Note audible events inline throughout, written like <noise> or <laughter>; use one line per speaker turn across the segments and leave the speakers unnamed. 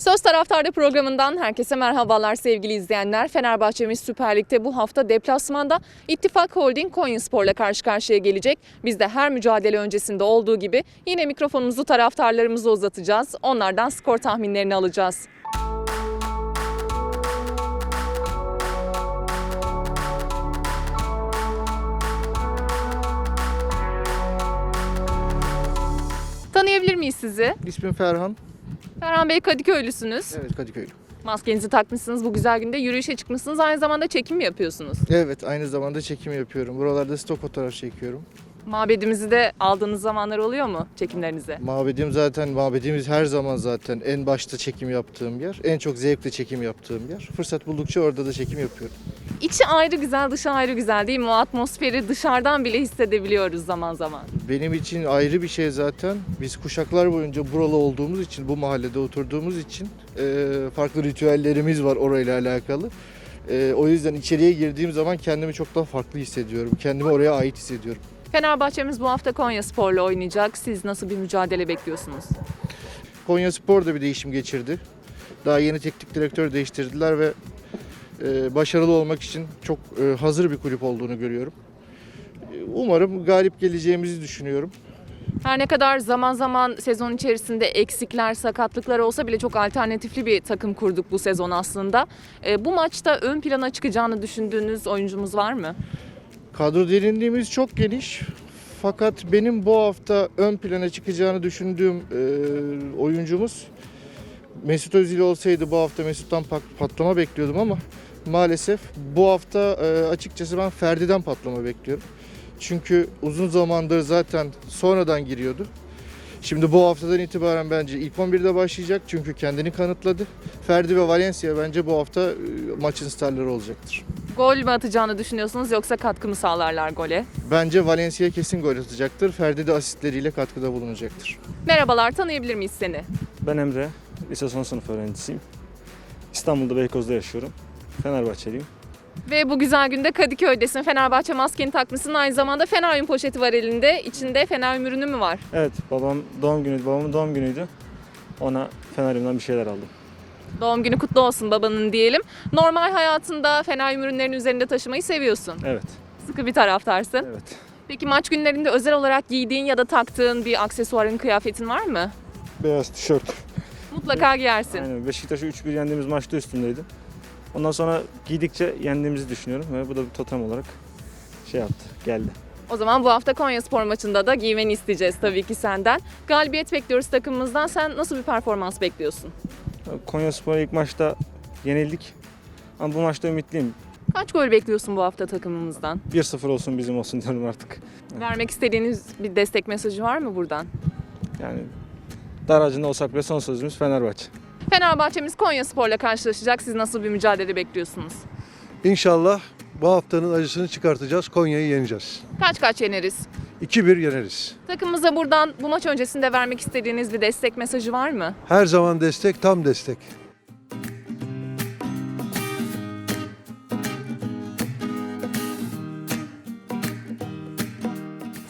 Söz Taraftarı programından herkese merhabalar sevgili izleyenler. Fenerbahçe'miz Süper Lig'de bu hafta deplasmanda İttifak Holding Konyaspor'la karşı karşıya gelecek. Biz de her mücadele öncesinde olduğu gibi yine mikrofonumuzu taraftarlarımıza uzatacağız. Onlardan skor tahminlerini alacağız. Tanıyabilir miyiz sizi?
İsmim Ferhan.
Ferhan Bey Kadıköylüsünüz.
Evet Kadıköylü.
Maskenizi takmışsınız bu güzel günde yürüyüşe çıkmışsınız. Aynı zamanda çekim mi yapıyorsunuz?
Evet aynı zamanda çekim yapıyorum. Buralarda stok fotoğraf çekiyorum.
Mabedimizi de aldığınız zamanlar oluyor mu çekimlerinize?
Mabedim zaten, mabedimiz her zaman zaten en başta çekim yaptığım yer. En çok zevkle çekim yaptığım yer. Fırsat buldukça orada da çekim yapıyorum.
İçi ayrı güzel, dışı ayrı güzel değil mi? O atmosferi dışarıdan bile hissedebiliyoruz zaman zaman.
Benim için ayrı bir şey zaten. Biz kuşaklar boyunca buralı olduğumuz için, bu mahallede oturduğumuz için e, farklı ritüellerimiz var orayla alakalı. E, o yüzden içeriye girdiğim zaman kendimi çok daha farklı hissediyorum. Kendimi oraya ait hissediyorum.
Fenerbahçe'miz bu hafta Konya Spor'la oynayacak. Siz nasıl bir mücadele bekliyorsunuz?
Konya Spor da bir değişim geçirdi. Daha yeni teknik direktör değiştirdiler ve e, başarılı olmak için çok e, hazır bir kulüp olduğunu görüyorum. E, Umarım galip geleceğimizi düşünüyorum.
Her ne kadar zaman zaman sezon içerisinde eksikler, sakatlıklar olsa bile çok alternatifli bir takım kurduk bu sezon aslında. E, bu maçta ön plana çıkacağını düşündüğünüz oyuncumuz var mı?
Kadro derinliğimiz çok geniş. Fakat benim bu hafta ön plana çıkacağını düşündüğüm e, oyuncumuz Mesut Özil olsaydı bu hafta Mesut'tan pat- patlama bekliyordum ama maalesef bu hafta e, açıkçası ben Ferdi'den patlama bekliyorum. Çünkü uzun zamandır zaten sonradan giriyordu. Şimdi bu haftadan itibaren bence ilk 11'de başlayacak çünkü kendini kanıtladı. Ferdi ve Valencia bence bu hafta e, maçın starları olacaktır.
Gol mü atacağını düşünüyorsunuz yoksa katkı mı sağlarlar gole?
Bence Valencia kesin gol atacaktır. Ferdi de asistleriyle katkıda bulunacaktır.
Merhabalar, tanıyabilir miyiz seni?
Ben Emre, lise son sınıf öğrencisiyim. İstanbul'da Beykoz'da yaşıyorum. Fenerbahçeliyim.
Ve bu güzel günde Kadıköy'desin. Fenerbahçe maskeni takmışsın. Aynı zamanda Feneryum poşeti var elinde. İçinde Feneryum ürünü mü var?
Evet, babam doğum günü, babamın doğum günüydü. Ona Feneryum'dan bir şeyler aldım.
Doğum günü kutlu olsun babanın diyelim. Normal hayatında Feneryum ürünlerini üzerinde taşımayı seviyorsun.
Evet,
Sıkı bir taraftarsın.
evet.
Peki maç günlerinde özel olarak giydiğin ya da taktığın bir aksesuarın, kıyafetin var mı?
Beyaz tişört.
Mutlaka giyersin.
Aynen, Beşiktaş'ı 3-1 yendiğimiz maçta üstümdeydi. Ondan sonra giydikçe yendiğimizi düşünüyorum ve bu da bir totem olarak şey yaptı, geldi.
O zaman bu hafta Konya Spor maçında da giymeni isteyeceğiz tabii ki senden. Galibiyet bekliyoruz takımımızdan. Sen nasıl bir performans bekliyorsun?
Konya Spor'a ilk maçta yenildik. Ama bu maçta ümitliyim.
Kaç gol bekliyorsun bu hafta takımımızdan?
1-0 olsun bizim olsun <laughs> diyorum artık.
Vermek istediğiniz bir destek mesajı var mı buradan?
Yani dar ağacında olsak bile son sözümüz Fenerbahçe.
Fenerbahçe'miz Konya Spor'la karşılaşacak. Siz nasıl bir mücadele bekliyorsunuz?
İnşallah bu haftanın acısını çıkartacağız. Konya'yı yeneceğiz.
Kaç kaç yeneriz?
2-1 yeneriz.
Takımımıza buradan bu maç öncesinde vermek istediğiniz bir destek mesajı var mı?
Her zaman destek, tam destek.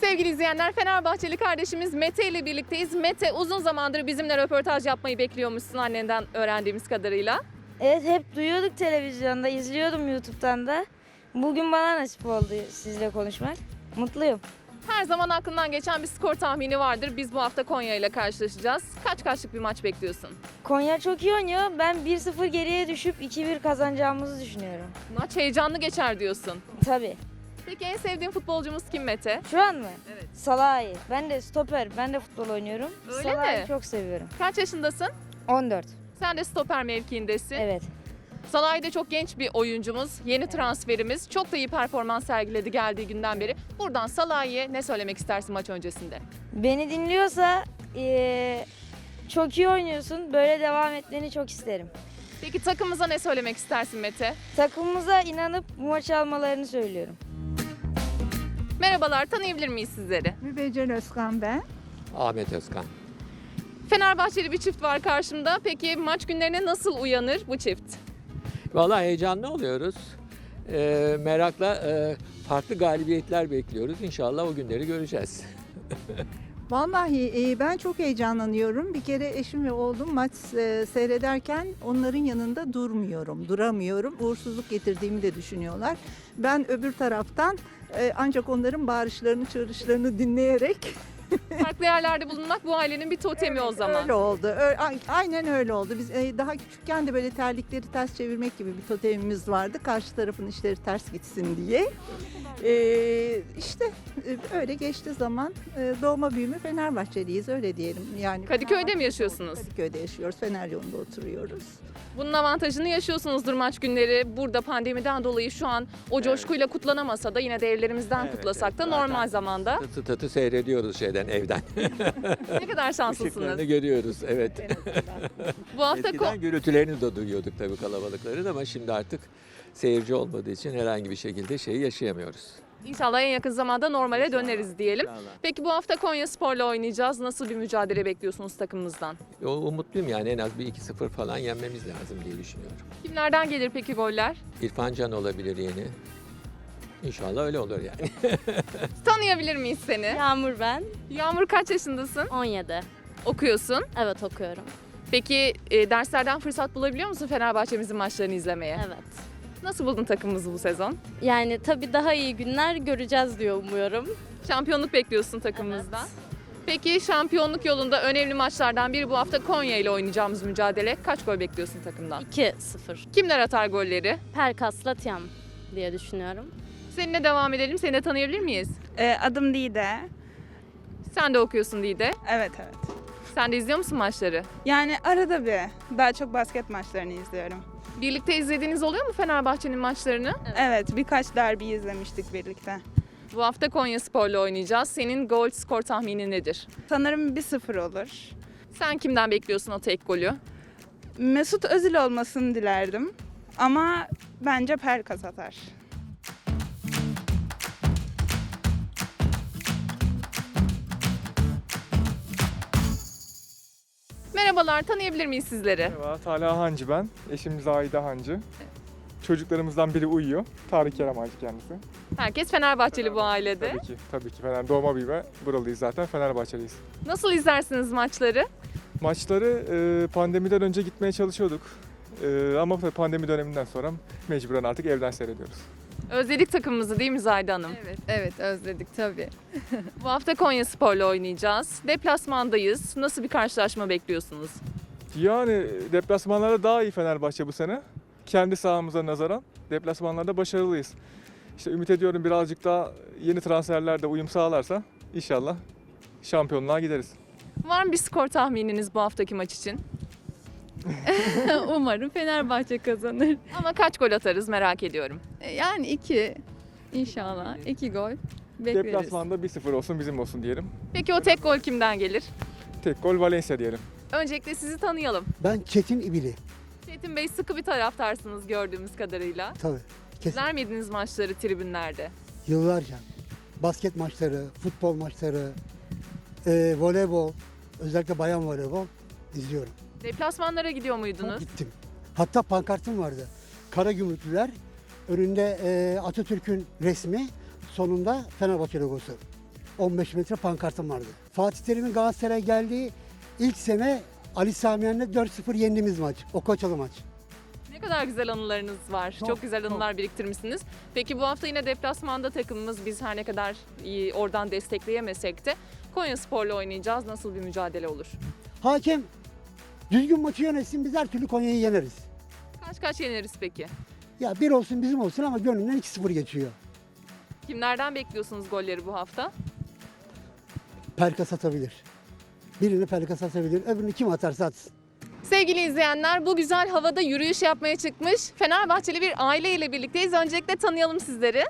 Sevgili izleyenler Fenerbahçeli kardeşimiz Mete ile birlikteyiz. Mete uzun zamandır bizimle röportaj yapmayı bekliyormuşsun annenden öğrendiğimiz kadarıyla.
Evet hep duyuyorduk televizyonda, izliyordum YouTube'dan da. Bugün bana nasip oldu sizle konuşmak. Mutluyum.
Her zaman aklından geçen bir skor tahmini vardır. Biz bu hafta Konya ile karşılaşacağız. Kaç kaçlık bir maç bekliyorsun?
Konya çok iyi oynuyor. Ben 1-0 geriye düşüp 2-1 kazanacağımızı düşünüyorum.
Maç heyecanlı geçer diyorsun.
Tabii.
Peki en sevdiğin futbolcumuz kim Mete?
Şu an mı?
Evet.
Salah'ı. Ben de stoper. Ben de futbol oynuyorum.
Öyle
Salah'ı
mi?
çok seviyorum.
Kaç yaşındasın?
14.
Sen de stoper mevkiindesin.
Evet.
Salah'ı da çok genç bir oyuncumuz. Yeni transferimiz. Çok da iyi performans sergiledi geldiği günden beri. Buradan Salah'a ne söylemek istersin maç öncesinde?
Beni dinliyorsa eee, çok iyi oynuyorsun. Böyle devam etmeni çok isterim.
Peki takımımıza ne söylemek istersin Mete?
Takımımıza inanıp bu maçı almalarını söylüyorum.
Merhabalar, tanıyabilir miyiz sizleri?
Mübeccel Özkan ben.
Ahmet Özkan.
Fenerbahçeli bir çift var karşımda. Peki maç günlerine nasıl uyanır bu çift?
Vallahi heyecanlı oluyoruz. Ee, merakla e, farklı galibiyetler bekliyoruz. İnşallah o günleri göreceğiz. <laughs>
Vallahi e, ben çok heyecanlanıyorum. Bir kere eşim ve oğlum maç e, seyrederken onların yanında durmuyorum, duramıyorum. Uğursuzluk getirdiğimi de düşünüyorlar. Ben öbür taraftan e, ancak onların bağırışlarını, çığırışlarını dinleyerek <laughs>
Farklı yerlerde bulunmak bu ailenin bir totemi o zaman.
öyle oldu. Ö- a- aynen öyle oldu. Biz e, daha küçükken de böyle terlikleri ters çevirmek gibi bir totemimiz vardı. Karşı tarafın işleri ters gitsin diye. E, işte e, öyle geçti zaman. E, doğma büyüme Fenerbahçeliyiz öyle diyelim. Yani
Kadıköy'de mi yaşıyorsunuz?
Kadıköy'de yaşıyoruz. Fener yolunda oturuyoruz.
Bunun avantajını yaşıyorsunuzdur maç günleri. Burada pandemiden dolayı şu an o coşkuyla kutlanamasa da yine de evlerimizden
Evet,
kutlasak
evet.
da
Zaten-
normal zamanda.
Tatı tatı seyrediyoruz şeyden evden.
Ne kadar <laughs> şanslısınız.
Işıklarını görüyoruz evet. <laughs>
Bu hafta
Eskiden gürültülerini de duyuyorduk tabii kalabalıkların ama şimdi artık seyirci olmadığı için herhangi bir şekilde şeyi yaşayamıyoruz.
inşallah en yakın zamanda normale döneriz diyelim.
İnşallah.
Peki bu hafta Konya Spor'la oynayacağız. Nasıl bir mücadele bekliyorsunuz takımımızdan?
O, umutluyum yani en az bir 2-0 falan yenmemiz lazım diye düşünüyorum.
Kimlerden gelir peki goller?
İrfan Can olabilir yeni. İnşallah öyle olur yani. <laughs>
Tanıyabilir miyiz seni?
Yağmur ben.
Yağmur kaç yaşındasın?
17.
Okuyorsun.
Evet okuyorum.
Peki e, derslerden fırsat bulabiliyor musun Fenerbahçe'mizin maçlarını izlemeye?
Evet.
Nasıl buldun takımımızı bu sezon?
Yani tabii daha iyi günler göreceğiz diyor umuyorum.
Şampiyonluk bekliyorsun takımımızdan. Peki şampiyonluk yolunda önemli maçlardan biri bu hafta Konya ile oynayacağımız mücadele. Kaç gol bekliyorsun takımdan?
2-0.
Kimler atar golleri?
Perkas'la Tiam diye düşünüyorum.
Seninle devam edelim. Seni de tanıyabilir miyiz?
Ee, adım Dide.
Sen de okuyorsun Dide.
Evet evet.
Sen de izliyor musun maçları?
Yani arada bir daha çok basket maçlarını izliyorum.
Birlikte izlediğiniz oluyor mu Fenerbahçe'nin maçlarını?
Evet birkaç derbi izlemiştik birlikte.
Bu hafta Konya Spor'la oynayacağız. Senin gol skor tahmini nedir?
Sanırım 1-0 olur.
Sen kimden bekliyorsun o tek golü?
Mesut Özil olmasını dilerdim. Ama bence Perkas atar.
Merhabalar, tanıyabilir miyiz sizleri?
Merhaba, Talha Hancı ben. Eşim Zahide Hancı. Çocuklarımızdan biri uyuyor. Tarık Kerem Hancı kendisi.
Herkes Fenerbahçeli bu ailede.
Tabii ki, tabii ki. Fener doğma büyüme buralıyız zaten. Fenerbahçeliyiz.
Nasıl izlersiniz maçları?
Maçları e, pandemiden önce gitmeye çalışıyorduk. E, ama pandemi döneminden sonra mecburen artık evden seyrediyoruz.
Özledik takımımızı değil mi Zayda Hanım?
Evet, evet özledik tabii. <laughs>
Bu hafta Konya Spor'la oynayacağız. Deplasmandayız. Nasıl bir karşılaşma bekliyorsunuz?
Yani deplasmanlarda daha iyi Fenerbahçe bu sene. Kendi sahamıza nazaran deplasmanlarda başarılıyız. İşte ümit ediyorum birazcık daha yeni transferler de uyum sağlarsa inşallah şampiyonluğa gideriz.
Var mı bir skor tahmininiz bu haftaki maç için? <laughs>
Umarım Fenerbahçe kazanır.
Ama kaç gol atarız merak ediyorum.
E, Yani iki inşallah iki gol bekleriz.
Deplasmanda 1-0 olsun bizim olsun diyelim.
Peki o tek gol kimden gelir?
Tek gol Valencia diyelim.
Öncelikle sizi tanıyalım.
Ben Çetin İbili.
Çetin Bey sıkı bir taraftarsınız gördüğümüz kadarıyla.
Tabii. Kesin.
İzler miydiniz maçları tribünlerde?
Yıllarca. Basket maçları, futbol maçları, e, voleybol, özellikle bayan voleybol izliyorum.
Deplasmanlara gidiyor
Çok
muydunuz?
gittim. Hatta pankartım vardı. Kara gümrüklüler, önünde e, Atatürk'ün resmi, sonunda Fenerbahçe logosu. 15 metre pankartım vardı. Fatih Terim'in Galatasaray'a geldiği ilk sene Ali Sami Yen'le 4-0 yendiğimiz maç. O Koçalı maç.
Ne kadar güzel anılarınız var. Çok,
Çok,
güzel anılar biriktirmişsiniz. Peki bu hafta yine deplasmanda takımımız biz her ne kadar iyi oradan destekleyemesek de Konya Spor'la oynayacağız. Nasıl bir mücadele olur?
Hakem düzgün maçı yönetsin biz her türlü Konya'yı yeneriz.
Kaç kaç yeneriz peki?
Ya bir olsun bizim olsun ama gönlümden 2-0 geçiyor.
Kimlerden bekliyorsunuz golleri bu hafta?
Perkas atabilir. Birini Perkas atabilir. Öbürünü kim atarsa atsın.
Sevgili izleyenler bu güzel havada yürüyüş yapmaya çıkmış Fenerbahçeli bir aile ile birlikteyiz. Öncelikle tanıyalım sizleri.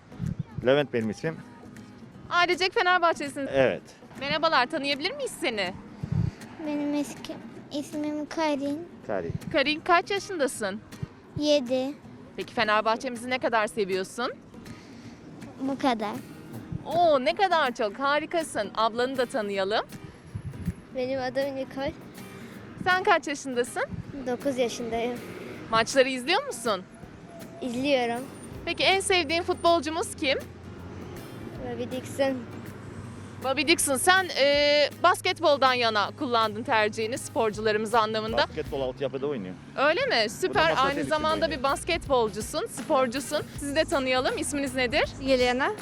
Levent benim ismim.
Ailecek Fenerbahçelisiniz.
Evet.
Merhabalar tanıyabilir miyiz seni?
Benim eski ismim Karin.
Tarih.
Karin kaç yaşındasın?
7.
Peki Fenerbahçemizi ne kadar seviyorsun?
Bu kadar.
Oo ne kadar çok harikasın. Ablanı da tanıyalım.
Benim adım Nikol.
Sen kaç yaşındasın?
9 yaşındayım.
Maçları izliyor musun?
İzliyorum.
Peki en sevdiğin futbolcumuz kim?
Robbie Dixon.
Bobby Dixon sen e, basketboldan yana kullandın tercihini sporcularımız anlamında.
Basketbol altyapıda oynuyor.
Öyle mi? Süper.
masa
Aynı
tenisinde
zamanda
oynuyor.
bir basketbolcusun, sporcusun. Sizi de tanıyalım. İsminiz nedir?
Yelena.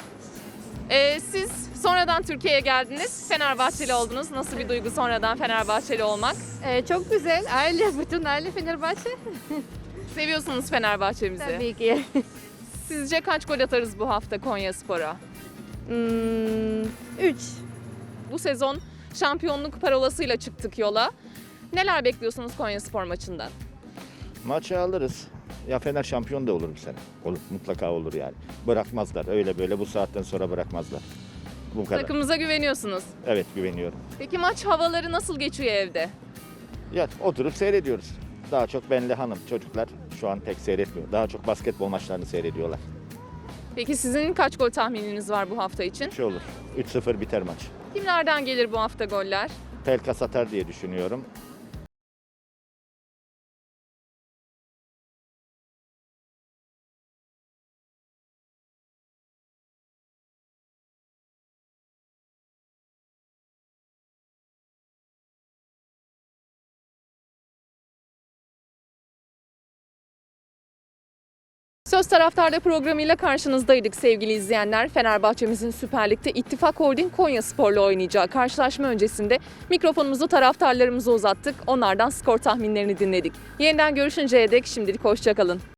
E, siz sonradan Türkiye'ye geldiniz. Fenerbahçeli oldunuz. Nasıl bir duygu sonradan Fenerbahçeli olmak?
Ee, çok güzel. Aile, bütün aile Fenerbahçe.
Seviyorsunuz Fenerbahçe'mizi.
Tabii ki.
Sizce kaç gol atarız bu hafta Konya Spor'a?
Hmm, üç.
Bu sezon şampiyonluk parolasıyla çıktık yola. Neler bekliyorsunuz Konya Spor maçından?
Maçı alırız. Ya Fener şampiyon da olur bu sene. Olur, mutlaka olur yani. Bırakmazlar. Öyle böyle bu saatten sonra bırakmazlar. Bu kadar.
Takımımıza güveniyorsunuz.
Evet güveniyorum.
Peki maç havaları nasıl geçiyor evde?
Ya oturup seyrediyoruz. Daha çok benle hanım çocuklar şu an pek seyretmiyor. Daha çok basketbol maçlarını seyrediyorlar.
Peki sizin kaç gol tahmininiz var bu hafta için?
Şey olur. 3-0 biter maç.
Kimlerden gelir bu hafta goller?
Pelkas atar diye düşünüyorum.
Söz Taraftar'da programıyla karşınızdaydık sevgili izleyenler. Fenerbahçe'mizin Süper Lig'de İttifak Holding Konya Spor'la oynayacağı karşılaşma öncesinde mikrofonumuzu taraftarlarımıza uzattık. Onlardan skor tahminlerini dinledik. Yeniden görüşünceye dek şimdilik hoşçakalın.